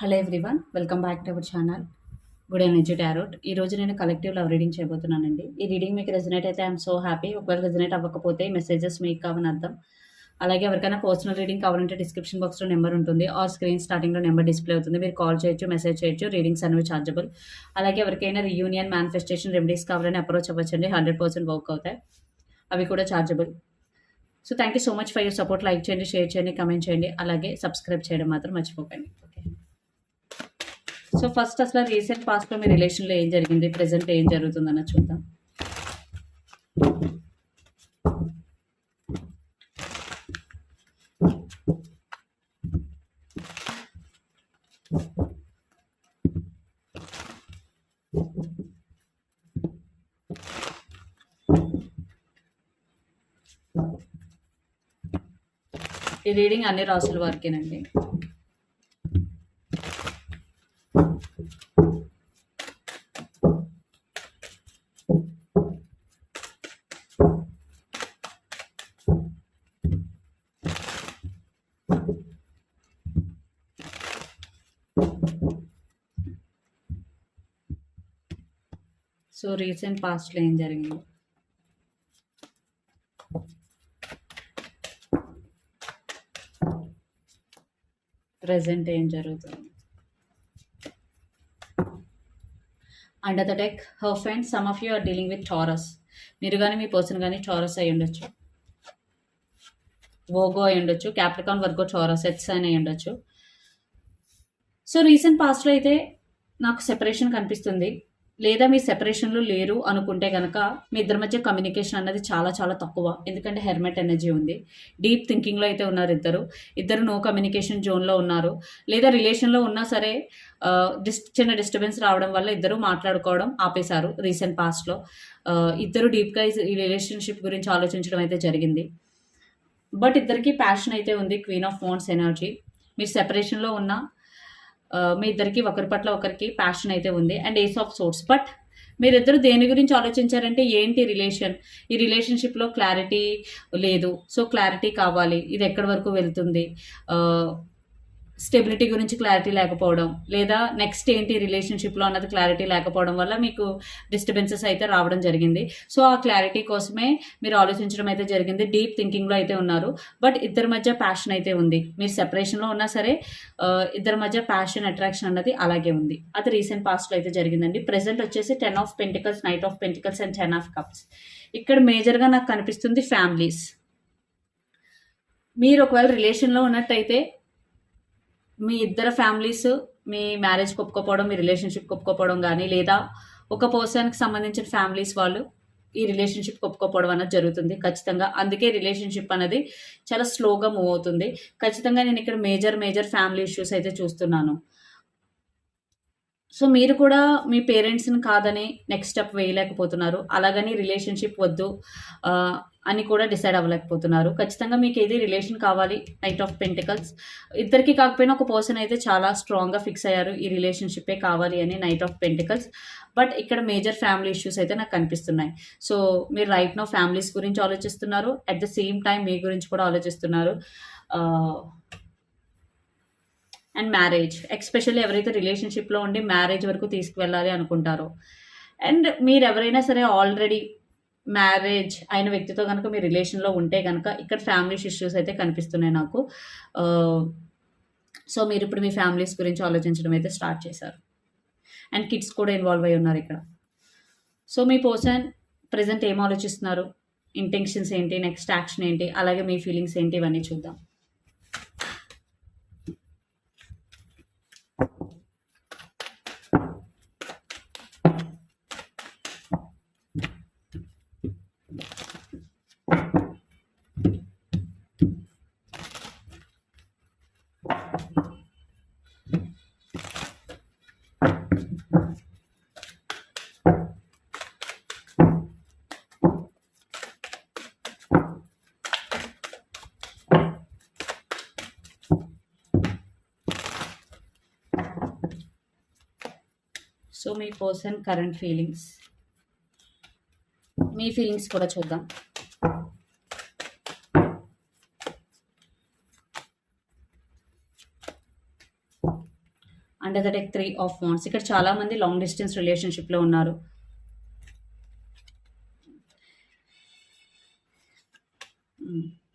Hello everyone welcome back to our channel. Good energy tarot. ఈ రోజు నేను collective love reading చేయబోతున్నానండి. ఈ reading మీకు రెజనేట్ అయితే ఐఎమ్ సో హ్యాపీ. ఒకవేళ రెజనేట్ అవ్వకపోతే మెసేజెస్ మీకు కావని అర్థం. అలాగే ఎవరికైనా పర్సనల్ రీడింగ్ కావాలంటే డిస్క్రిప్షన్ బాక్స్లో నెంబర్ ఉంటుంది. ఆ స్క్రీన్ స్టార్టింగ్లో నెంబర్ డిస్ప్లే అవుతుంది. మీరు కాల్ చేయొచ్చు మెసేజ్ చేయొచ్చు. రీడింగ్స్ అనేవి ఛార్జబుల్ అలాగే ఎవరికైనా రియూనియన్ మేనిఫెస్టేషన్ రెమెడీస్ కావాలని అప్రోచ్ అవ్వచ్చండి. హండ్రెడ్ పర్సెంట్ వర్క్ అవుతాయి. అవి కూడా chargeable so thank you so much for your support. Like చేయండి షేర్ చేయండి కమెంట్ చేయండి. అలాగే సబ్స్క్రైబ్ చేయడం మాత్రం మర్చిపోకండి. సో ఫస్ట్ అసలు రీసెంట్ పాస్ట్లో మీ రిలేషన్లో ఏం జరిగింది? ప్రజెంట్ ఏం జరుగుతుందన్న చూద్దాం. ఈ రీడింగ్ అన్ని రాసుల వరకేనండి. రీసెంట్ పాస్ట్లో ఏం జరిగింది? ప్రజెంట్ ఏం జరుగుతుంది? Under the deck her friend some of you are dealing with Taurus మీరు కానీ మీ పర్సన్ కానీ టారస్ అయి ఉండొచ్చు. ఓగో అయి ఉండొచ్చు. క్యాప్రికాన్ వర్గో టారస్ ఎట్స్ అని అయి ఉండొచ్చు. సో రీసెంట్ పాస్ట్లో అయితే నాకు సెపరేషన్ కనిపిస్తుంది. లేదా మీ సెపరేషన్లో లేరు అనుకుంటే కనుక మీ ఇద్దరి మధ్య కమ్యూనికేషన్ అన్నది చాలా చాలా తక్కువ. ఎందుకంటే హెర్మెట్ ఎనర్జీ ఉంది. డీప్ థింకింగ్లో అయితే ఉన్నారు ఇద్దరు. ఇద్దరు నో కమ్యూనికేషన్ జోన్లో ఉన్నారు. లేదా రిలేషన్లో ఉన్నా సరే డిస్ చిన్న డిస్టర్బెన్స్ రావడం వల్ల ఇద్దరు మాట్లాడుకోవడం ఆపేశారు రీసెంట్ పాస్ట్లో ఇద్దరు డీప్గా ఈ రిలేషన్షిప్ గురించి ఆలోచించడం అయితే జరిగింది. బట్ ఇద్దరికి ప్యాషన్ అయితే ఉంది క్వీన్ ఆఫ్ ఫోన్స్ ఎనర్జీ మీరు సెపరేషన్లో ఉన్న మీ ఇద్దరికి ఒకరి పట్ల ఒకరికి ప్యాషన్ అయితే ఉంది. And ace of swords but మీరిద్దరు దేని గురించి ఆలోచించారంటే ఏంటి రిలేషన్ ఈ రిలేషన్షిప్లో క్లారిటీ లేదు. సో క్లారిటీ కావాలి. ఇది ఎక్కడి వరకు వెళ్తుంది? స్టెబిలిటీ గురించి క్లారిటీ లేకపోవడం లేదా నెక్స్ట్ ఏంటి రిలేషన్షిప్లో అన్నది క్లారిటీ లేకపోవడం వల్ల మీకు డిస్టర్బెన్సెస్ అయితే రావడం జరిగింది. సో ఆ క్లారిటీ కోసమే మీరు ఆలోచించడం అయితే జరిగింది. డీప్ థింకింగ్లో అయితే ఉన్నారు. బట్ ఇద్దరి మధ్య ప్యాషన్ అయితే ఉంది. మీరు సెపరేషన్లో ఉన్నా సరే ఇద్దరి మధ్య ప్యాషన్ అట్రాక్షన్ అన్నది అలాగే ఉంది. అది రీసెంట్ పాస్ట్లో అయితే జరిగిందండి. ప్రెసెంట్ వచ్చేసి ten of pentacles knight of pentacles and ten of cups. ఇక్కడ మేజర్గా నాకు కనిపిస్తుంది ఫ్యామిలీస్. మీరు ఒకవేళ రిలేషన్లో ఉన్నట్టయితే మీ ఇద్దరు ఫ్యామిలీస్ మీ మ్యారేజ్ ఒప్పుకోపోవడం మీ రిలేషన్షిప్ ఒప్పుకోపోవడం కానీ లేదా ఒక పర్సన్కి సంబంధించిన ఫ్యామిలీస్ వాళ్ళు ఈ రిలేషన్షిప్ ఒప్పుకోపోవడం అనేది జరుగుతుంది ఖచ్చితంగా. అందుకే రిలేషన్షిప్ అనేది చాలా స్లోగా మూవ్ అవుతుంది. ఖచ్చితంగా నేను ఇక్కడ మేజర్ మేజర్ ఫ్యామిలీ ఇష్యూస్ అయితే చూస్తున్నాను. సో మీరు కూడా మీ పేరెంట్స్ని కాదని నెక్స్ట్ స్టెప్ వేయలేకపోతున్నారు. అలాగని రిలేషన్షిప్ వద్దు. అని కూడా డిసైడ్ అవ్వలేకపోతున్నారు. ఖచ్చితంగా మీకు ఏది రిలేషన్ కావాలి నైట్ ఆఫ్ పెంటికల్స్ ఇద్దరికి కాకపోయినా ఒక పర్సన్ అయితే చాలా స్ట్రాంగ్గా ఫిక్స్ అయ్యారు. ఈ రిలేషన్షిప్పే కావాలి అని నైట్ ఆఫ్ పెంటికల్స్ బట్ ఇక్కడ మేజర్ ఫ్యామిలీ ఇష్యూస్ అయితే నాకు కనిపిస్తున్నాయి. సో మీరు రైట్ నో ఫ్యామిలీస్ గురించి ఆలోచిస్తున్నారు. అట్ ద సేమ్ టైం మీ గురించి కూడా ఆలోచిస్తున్నారు. అండ్ మ్యారేజ్ ఎక్స్పెషల్లీ ఎవరైతే రిలేషన్షిప్లో ఉండి మ్యారేజ్ వరకు తీసుకువెళ్ళాలి అనుకుంటారో. అండ్ మీరు ఎవరైనా సరే ఆల్రెడీ మ్యారేజ్ అయిన వ్యక్తితో కనుక మీ రిలేషన్లో ఉంటే కనుక ఇక్కడ ఫ్యామిలీస్ ఇష్యూస్ అయితే కనిపిస్తున్నాయి నాకు. సో మీరు ఇప్పుడు మీ ఫ్యామిలీస్ గురించి ఆలోచించడం అయితే స్టార్ట్ చేశారు. అండ్ కిడ్స్ కూడా ఇన్వాల్వ్ అయి ఉన్నారు ఇక్కడ. సో మీ పర్సన్ ప్రజెంట్ ఏం ఆలోచిస్తున్నారు? ఇంటెన్షన్స్ ఏంటి? నెక్స్ట్ యాక్షన్ ఏంటి? అలాగే మీ ఫీలింగ్స్ ఏంటి? ఇవన్నీ చూద్దాం. సో మీ పర్సన్ కరెంట్ ఫీలింగ్స్. మీ ఫీలింగ్స్ కూడా చూద్దాం. Under the deck three of wands ఇక్కడ hmm. చాలా మంది లాంగ్ డిస్టెన్స్ రిలేషన్షిప్లో ఉన్నారు.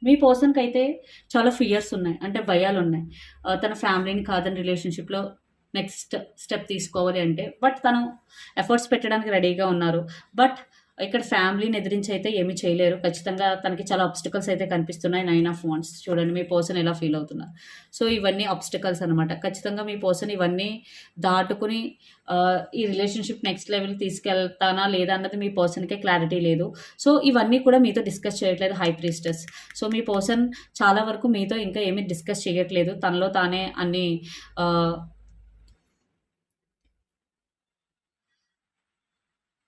మీ పర్సన్కి అయితే చాలా ఫియర్స్ ఉన్నాయి. అంటే భయాలు ఉన్నాయి uh, తన ఫ్యామిలీని కాదని రిలేషన్షిప్లో నెక్స్ట్ స్టెప్ తీసుకోవాలి అంటే బట్ తను ఎఫర్ట్స్ పెట్టడానికి రెడీగా ఉన్నారు. బట్ ఇక్కడ ఫ్యామిలీని ఎదిరించి అయితే ఏమీ చేయలేరు. ఖచ్చితంగా తనకి చాలా అబ్స్టికల్స్ అయితే కనిపిస్తున్నాయి. నైన్ ఆఫ్ వాన్స్ చూడండి మీ పర్సన్ ఎలా ఫీల్ అవుతున్నారు. సో ఇవన్నీ అబ్స్టికల్స్ అనమాట ఖచ్చితంగా మీ పర్సన్ ఇవన్నీ దాటుకుని ఈ రిలేషన్షిప్ నెక్స్ట్ లెవెల్ తీసుకెళ్తానా లేదా అన్నది మీ పర్సన్కే క్లారిటీ లేదు. సో ఇవన్నీ కూడా మీతో డిస్కస్ చేయట్లేదు హై ప్రీస్టర్స్ సో మీ పర్సన్ చాలా వరకు మీతో ఇంకా ఏమీ డిస్కస్ చేయట్లేదు. తనలో తానే అన్ని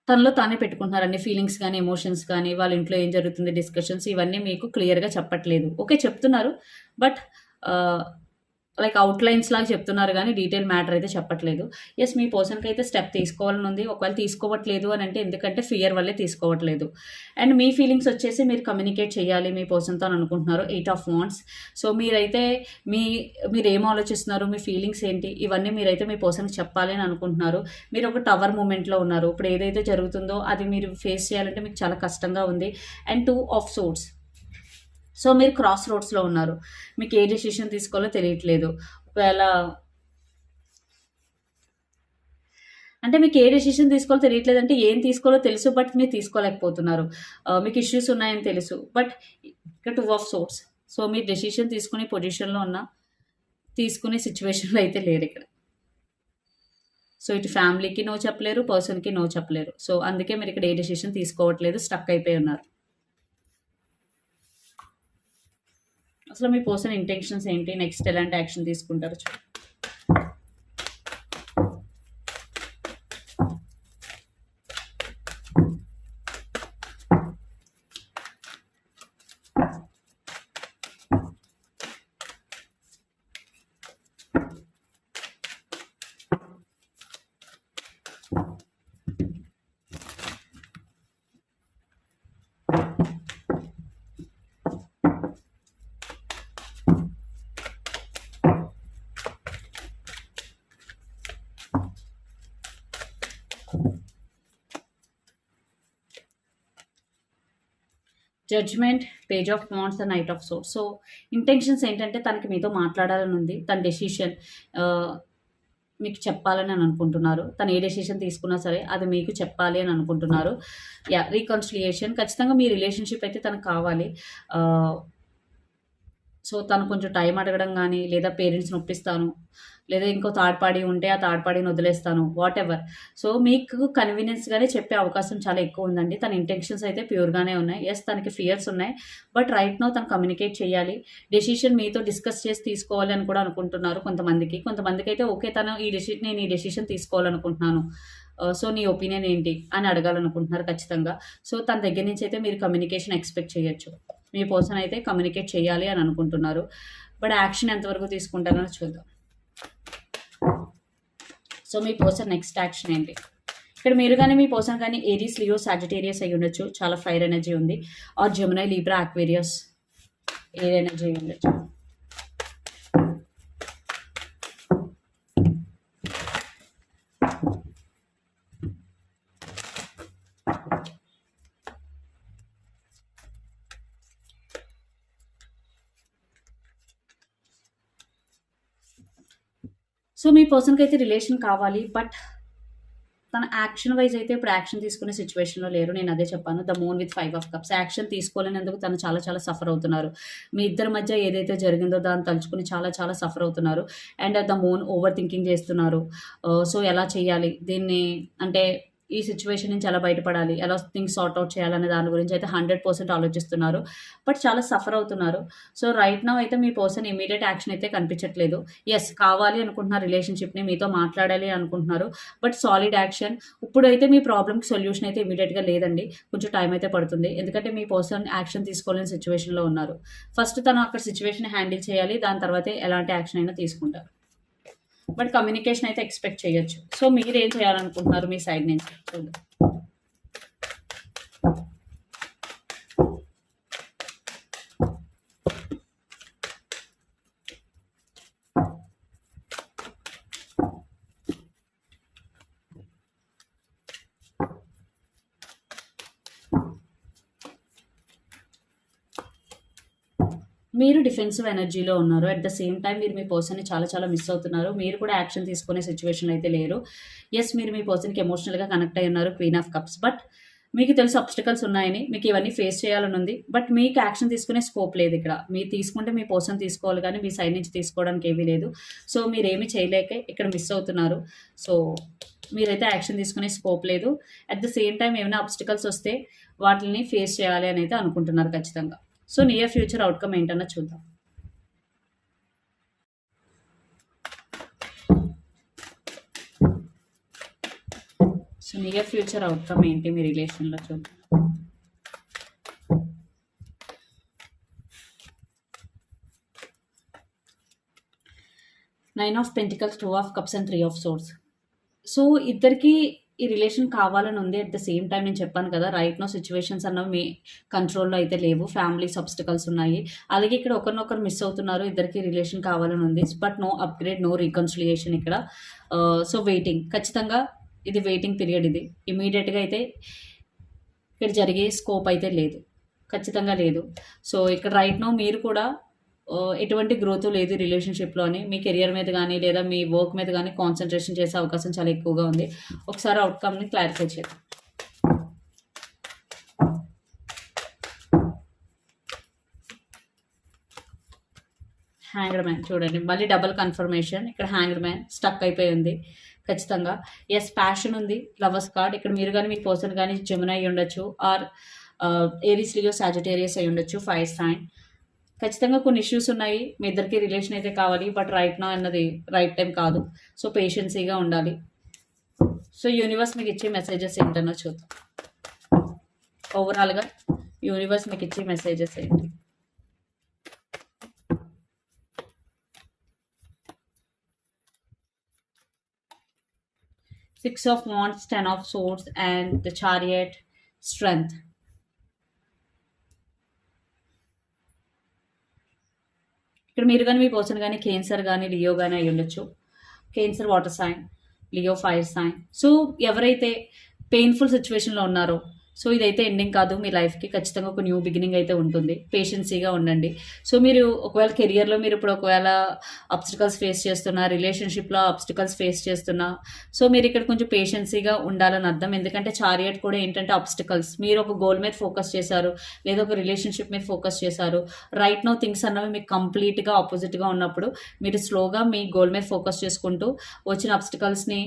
తనలో తానే పెట్టుకుంటున్నారు అన్ని ఫీలింగ్స్ కానీ ఎమోషన్స్ కానీ వాళ్ళ ఇంట్లో ఏం జరుగుతుంది డిస్కషన్స్ ఇవన్నీ మీకు క్లియర్గా చెప్పట్లేదు. ఓకే చెప్తున్నారు. బట్ లైక్ అవుట్లైన్స్ లాగా చెప్తున్నారు కానీ డీటెయిల్ మ్యాటర్ అయితే చెప్పట్లేదు. ఎస్ మీ పర్సన్కి అయితే స్టెప్ తీసుకోవాలని ఉంది. ఒకవేళ తీసుకోవట్లేదు అని అంటే ఎందుకంటే ఫియర్ వల్లే తీసుకోవట్లేదు. అండ్ మీ ఫీలింగ్స్ వచ్చేసి మీరు కమ్యూనికేట్ చేయాలి మీ పర్సన్తో అని అనుకుంటున్నారు. ఎయిట్ ఆఫ్ వాంట్స్ సో మీరైతే మీ మీరు ఏం ఆలోచిస్తున్నారు? మీ ఫీలింగ్స్ ఏంటి? ఇవన్నీ మీరైతే మీ పర్సన్కి చెప్పాలి అని అనుకుంటున్నారు. మీరు ఒక టవర్ మూమెంట్లో ఉన్నారు. ఇప్పుడు ఏదైతే జరుగుతుందో అది మీరు ఫేస్ చేయాలంటే మీకు చాలా కష్టంగా ఉంది. And two of swords so మీరు క్రాస్ రోడ్స్లో ఉన్నారు. మీకు ఏ డెసిషన్ తీసుకోవాలో తెలియట్లేదు. ఒకవేళ అంటే మీకు ఏ డెసిషన్ తీసుకోవాలో తెలియట్లేదు అంటే ఏం తీసుకోవాలో తెలుసు బట్ మీరు తీసుకోలేకపోతున్నారు. మీకు ఇష్యూస్ ఉన్నాయని తెలుసు. బట్ ఇక్కడ టూ ఆఫ్ సోర్స్ సో మీరు డెసిషన్ తీసుకునే పొజిషన్లో ఉన్న తీసుకునే సిచ్యువేషన్లో అయితే లేరు ఇక్కడ. సో ఇటు ఫ్యామిలీకి నో చెప్పలేరు పర్సన్కి నో చెప్పలేరు. సో అందుకే మీరు ఇక్కడ ఏ డెసిషన్ తీసుకోవట్లేదు స్టక్ అయిపోయి ఉన్నారు. అసలు మీ పర్సన్ ఇంటెన్షన్స్ ఏంటి? నెక్స్ట్ ఎలాంటి యాక్షన్ తీసుకుంటారు చూ judgement page of wands and knight of swords so intentions ఏంటంటే తనకి మీతో మాట్లాడాలని ఉంది. తన డెసిషన్ మీకు చెప్పాలని అని అనుకుంటున్నారు. తను ఏ డెసిషన్ తీసుకున్నా సరే అది మీకు చెప్పాలి అని అనుకుంటున్నారు. యా రీకన్సిలియేషన్ ఖచ్చితంగా మీ రిలేషన్షిప్ అయితే తనకు కావాలి. సో తను కొంచెం టైం అడగడం కానీ లేదా పేరెంట్స్ని ఒప్పిస్తాను లేదా ఇంకో థర్డ్ పార్టీ ఉంటే ఆ థర్డ్ పార్టీని వదిలేస్తాను వాట్ ఎవర్ సో మీకు కన్వీనియన్స్గానే చెప్పే అవకాశం చాలా ఎక్కువ ఉందండి. తన ఇంటెన్షన్స్ అయితే ప్యూర్గానే ఉన్నాయి. ఎస్ తనకి ఫియర్స్ ఉన్నాయి. బట్ రైట్ నో తను కమ్యూనికేట్ చేయాలి. డెసిషన్ మీతో డిస్కస్ చేసి తీసుకోవాలి అని కూడా అనుకుంటున్నారు కొంతమందికి. కొంతమందికి అయితే ఓకే తను ఈ డెసి నేను ఈ డెసిషన్ తీసుకోవాలనుకుంటున్నాను. Uh, సో నీ ఒపీనియన్ ఏంటి? అని అడగాలనుకుంటున్నారు ఖచ్చితంగా. సో తన దగ్గర నుంచి అయితే మీరు కమ్యూనికేషన్ ఎక్స్పెక్ట్ చేయొచ్చు. మీ పర్సన్ అయితే కమ్యూనికేట్ చేయాలి అని అనుకుంటున్నారు. బట్ యాక్షన్ ఎంతవరకు తీసుకుంటారో చూద్దాం. సో మీ పర్సన్ నెక్స్ట్ యాక్షన్ ఏంటి? ఇక్కడ మీరు కానీ మీ పర్సన్ కానీ ఏరీస్ లియో సాజిటేరియస్ అయి ఉండొచ్చు. చాలా ఫైర్ ఎనర్జీ ఉంది. Or Gemini Libra Aquarius air energy ఉండొచ్చు. ఈ పర్సన్కి అయితే రిలేషన్ కావాలి బట్ తన యాక్షన్ వైజ్ అయితే ఇప్పుడు యాక్షన్ తీసుకునే సిచ్యువేషన్లో లేరు. నేను అదే చెప్పాను the moon with five of cups action తీసుకోలేనందుకు తను చాలా చాలా సఫర్ అవుతున్నారు. మీ ఇద్దరి మధ్య ఏదైతే జరిగిందో దాన్ని తలుచుకుని చాలా చాలా సఫర్ అవుతున్నారు. And the moon overthinking చేస్తున్నారు. Uh, సో ఎలా చేయాలి? దీన్ని అంటే ఈ సిచ్యువేషన్ నుంచి ఎలా బయటపడాలి? ఎలా థింగ్స్ సార్ట్ అవుట్ చేయాలనే దాని గురించి అయితే హండ్రెడ్ పర్సెంట్ ఆలోచిస్తున్నారు. బట్ చాలా సఫర్ అవుతున్నారు. సో రైట్ నౌ అయితే మీ పర్సన్ ఇమీడియట్ యాక్షన్ అయితే కనిపించట్లేదు. ఎస్ కావాలి అనుకుంటున్నారు రిలేషన్షిప్ని మీతో మాట్లాడాలి అనుకుంటున్నారు. బట్ సాలిడ్ యాక్షన్ ఇప్పుడైతే మీ ప్రాబ్లమ్కి సొల్యూషన్ అయితే ఇమీడియట్గా లేదండి. కొంచెం టైం అయితే పడుతుంది. ఎందుకంటే మీ పర్సన్ యాక్షన్ తీసుకోలేని సిచ్యువేషన్లో ఉన్నారు. ఫస్ట్ తను అక్కడ సిచ్యువేషన్ హ్యాండిల్ చేయాలి. దాని తర్వాతే ఎలాంటి యాక్షన్ అయినా తీసుకుంటారు. బట్ కమ్యూనికేషన్ అయితే ఎక్స్పెక్ట్ చేయొచ్చు. సో మీరు ఏం చేయాలనుకుంటున్నారు మీ సైడ్ నుంచి? చూద్దాం మీరు డిఫెన్సివ్ ఎనర్జీలో ఉన్నారు. అట్ ద సేమ్ టైం మీరు మీ పర్సన్ని చాలా చాలా మిస్ అవుతున్నారు. మీరు కూడా యాక్షన్ తీసుకునే సిచ్యువేషన్ అయితే లేరు. ఎస్ మీరు మీ పర్సన్కి ఎమోషనల్గా కనెక్ట్ అయి ఉన్నారు క్వీన్ ఆఫ్ కప్స్ బట్ మీకు తెలుసు అబ్స్టికల్స్ ఉన్నాయని మీకు ఇవన్నీ ఫేస్ చేయాలని ఉంది. బట్ మీకు యాక్షన్ తీసుకునే స్కోప్ లేదు ఇక్కడ. మీరు తీసుకుంటే మీ పర్సన్ తీసుకోవాలి కానీ మీ సైడ్ నుంచి తీసుకోవడానికి ఏమీ లేదు. సో మీరు ఏమి చేయలేక ఇక్కడ మిస్ అవుతున్నారు. సో మీరైతే యాక్షన్ తీసుకునే స్కోప్ లేదు. అట్ ద సేమ్ టైం ఏమైనా అబ్స్టికల్స్ వస్తే వాటిని ఫేస్ చేయాలి అని అయితే అనుకుంటున్నారు ఖచ్చితంగా. సో నియర్ ఫ్యూచర్ అవుట్కమ్ ఏంటన్నా చూద్దాం. సో నియర్ ఫ్యూచర్ అవుట్కమ్ ఏంటి మీ రిలేషన్లో చూద్దాం. Nine of pentacles two of cups and three of swords so ఇద్దరికి ఈ రిలేషన్ కావాలని ఉంది. అట్ ద సేమ్ టైం నేను చెప్పాను కదా రైట్ నో సిచ్యువేషన్స్ అన్నవి మీ కంట్రోల్లో అయితే లేవు. ఫ్యామిలీ సబ్స్టికల్స్ ఉన్నాయి. అలాగే ఇక్కడ ఒకరినొకరు మిస్ అవుతున్నారు. ఇద్దరికి రిలేషన్ కావాలని ఉంది. But no upgrade no reconciliation ఇక్కడ. Uh, సో వెయిటింగ్ ఖచ్చితంగా ఇది వెయిటింగ్ పీరియడ్ ఇది. ఇమీడియట్గా అయితే ఇక్కడ జరిగే స్కోప్ అయితే లేదు. ఖచ్చితంగా లేదు. సో ఇక్కడ రైట్ నో మీరు కూడా ఎటువంటి గ్రోత్ లేదు రిలేషన్షిప్లోని మీ కెరియర్ మీద కానీ లేదా మీ వర్క్ మీద కానీ కాన్సన్ట్రేషన్ చేసే అవకాశం చాలా ఎక్కువగా ఉంది. ఒకసారి అవుట్కమ్ని క్లారిఫై చేద్దాం. హ్యాంగ్డ్ మ్యాన్ చూడండి. మళ్ళీ డబుల్ కన్ఫర్మేషన్ ఇక్కడ హ్యాంగ్డ్ మ్యాన్ స్టక్ అయిపోయి ఉంది. ఖచ్చితంగా. ఎస్ ప్యాషన్ ఉంది. లవర్స్ కార్డ్ ఇక్కడ మీరు కానీ మీ పర్సన్ కానీ జమున అయి ఉండొచ్చు ఆర్ ఏరిస్ లియో సాజిటేరియస్ అయి ఉండొచ్చు ఫైవ్ సైన్ ఖచ్చితంగా కొన్ని ఇష్యూస్ ఉన్నాయి. మీ ఇద్దరికి రిలేషన్ అయితే కావాలి. బట్ రైట్ నా అన్నది రైట్ టైం కాదు. సో పేషెన్సీగా ఉండాలి. సో యూనివర్స్ మీకు ఇచ్చే మెసేజెస్ ఏంటన్నో చూద్దాం. ఓవరాల్గా యూనివర్స్ మీకు ఇచ్చే మెసేజెస్ ఏంటి? Six of wands ten of swords and the chariot strength ఇక్కడ మీరు కానీ మీ పర్సన్ కానీ కేన్సర్ కానీ లియో కానీ అయి ఉండొచ్చు. Cancer water sign Leo fire sign. So ఎవరైతే పెయిన్ఫుల్ సిచ్యువేషన్లో ఉన్నారో సో ఇదైతే ఎండింగ్ కాదు. మీ లైఫ్కి ఖచ్చితంగా ఒక న్యూ బిగినింగ్ అయితే ఉంటుంది. పేషెన్సీగా ఉండండి. సో మీరు ఒకవేళ కెరియర్లో మీరు ఇప్పుడు ఒకవేళ అబ్స్టికల్స్ ఫేస్ చేస్తున్నా రిలేషన్షిప్లో అబ్స్టికల్స్ ఫేస్ చేస్తున్నా సో మీరు ఇక్కడ కొంచెం పేషెన్సీగా ఉండాలని అర్థం. ఎందుకంటే చారియట్ కూడా ఏంటంటే అబ్స్టికల్స్ మీరు ఒక గోల్ మీద ఫోకస్ చేశారు లేదా ఒక రిలేషన్షిప్ మీద ఫోకస్ చేశారు. రైట్ నో థింగ్స్ అన్నవి మీకు కంప్లీట్గా ఆపోజిట్గా ఉన్నప్పుడు మీరు స్లోగా మీ గోల్ మీద ఫోకస్ చేసుకుంటూ వచ్చిన అబ్స్టికల్స్ని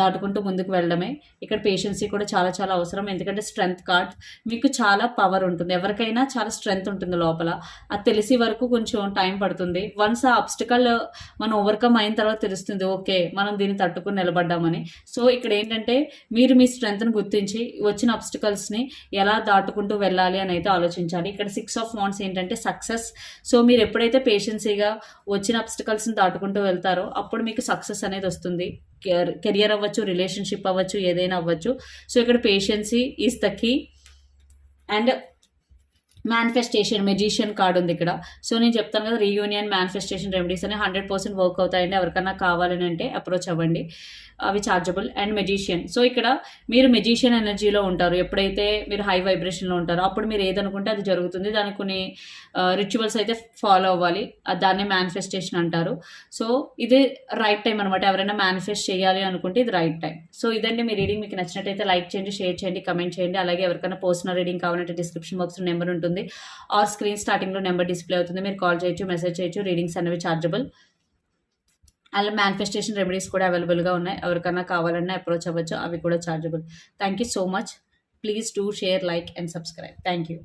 దాటుకుంటూ ముందుకు వెళ్ళడమే. ఇక్కడ పేషెన్సీ కూడా చాలా చాలా అవసరం. ఎందుకంటే స్ట్రెంగ్త్ కార్డ్ మీకు చాలా పవర్ ఉంటుంది. ఎవరికైనా చాలా స్ట్రెంగ్త్ ఉంటుంది లోపల. అది తెలిసి వరకు కొంచెం టైం పడుతుంది. వన్స్ ఆ అబ్స్టికల్ మనం ఓవర్కమ్ అయిన తర్వాత తెలుస్తుంది ఓకే మనం దీన్ని తట్టుకుని నిలబడ్డామని. సో ఇక్కడ ఏంటంటే మీరు మీ స్ట్రెంగ్త్ని గుర్తించి వచ్చిన అబ్స్టికల్స్ని ఎలా దాటుకుంటూ వెళ్ళాలి అని అయితే ఆలోచించాలి. ఇక్కడ సిక్స్ ఆఫ్ వాన్స్ ఏంటంటే సక్సెస్ సో మీరు ఎప్పుడైతే పేషెన్సీగా వచ్చిన అబ్స్టికల్స్ని దాటుకుంటూ వెళ్తారో అప్పుడు మీకు సక్సెస్ అనేది వస్తుంది. కెరియర్ అవ్వచ్చు రిలేషన్షిప్ అవ్వచ్చు ఏదైనా అవ్వచ్చు. సో ఇక్కడ patience is the key and manifestation magician card ఉంది ఇక్కడ. సో నేను చెప్తాను కదా రీయూనియన్ మేనిఫెస్టేషన్ రెమెడీస్ అని హండ్రెడ్ పర్సెంట్ వర్క్ అవుతాయండి. ఎవరికైనా కావాలని అంటే అప్రోచ్ అవ్వండి. అవి చార్జబుల్ అండ్ మెజిషియన్ సో ఇక్కడ మీరు మెజిషియన్ ఎనర్జీలో ఉంటారు. ఎప్పుడైతే మీరు హై వైబ్రేషన్లో ఉంటారో అప్పుడు మీరు ఏదనుకుంటే అది జరుగుతుంది. దానికి కొన్ని రిచువల్స్ అయితే ఫాలో అవ్వాలి. దాన్ని మేనిఫెస్టేషన్ అంటారు. సో ఇది రైట్ టైం అనమాట ఎవరైనా మేనిఫెస్ట్ చేయాలి అనుకుంటే ఇది రైట్ టైం సో ఇదండి మీ రీడింగ్ మీకు నచ్చినట్టయితే లైక్ చేయండి షేర్ చేయండి కమెంట్ చేయండి. అలాగే ఎవరికైనా పర్సనల్ రీడింగ్ కావాలంటే డిస్క్రిప్షన్ బాక్స్లో నెంబర్ ఉంటుంది. ఆర్ స్క్రీన్ స్టార్టింగ్లో నెంబర్ డిస్ప్లే అవుతుంది. మీరు కాల్ చేయొచ్చు మెసేజ్ చేయొచ్చు. రీడింగ్స్ అనేవి చార్జబుల్ అలా మేనిఫెస్టేషన్ రెమెడీస్ కూడా అవైలబుల్గా ఉన్నాయి. ఎవరికైనా కావాలన్నా అప్రోచ్ అవ్వచ్చు. అవి కూడా chargeable thank you so much please do share like and subscribe thank you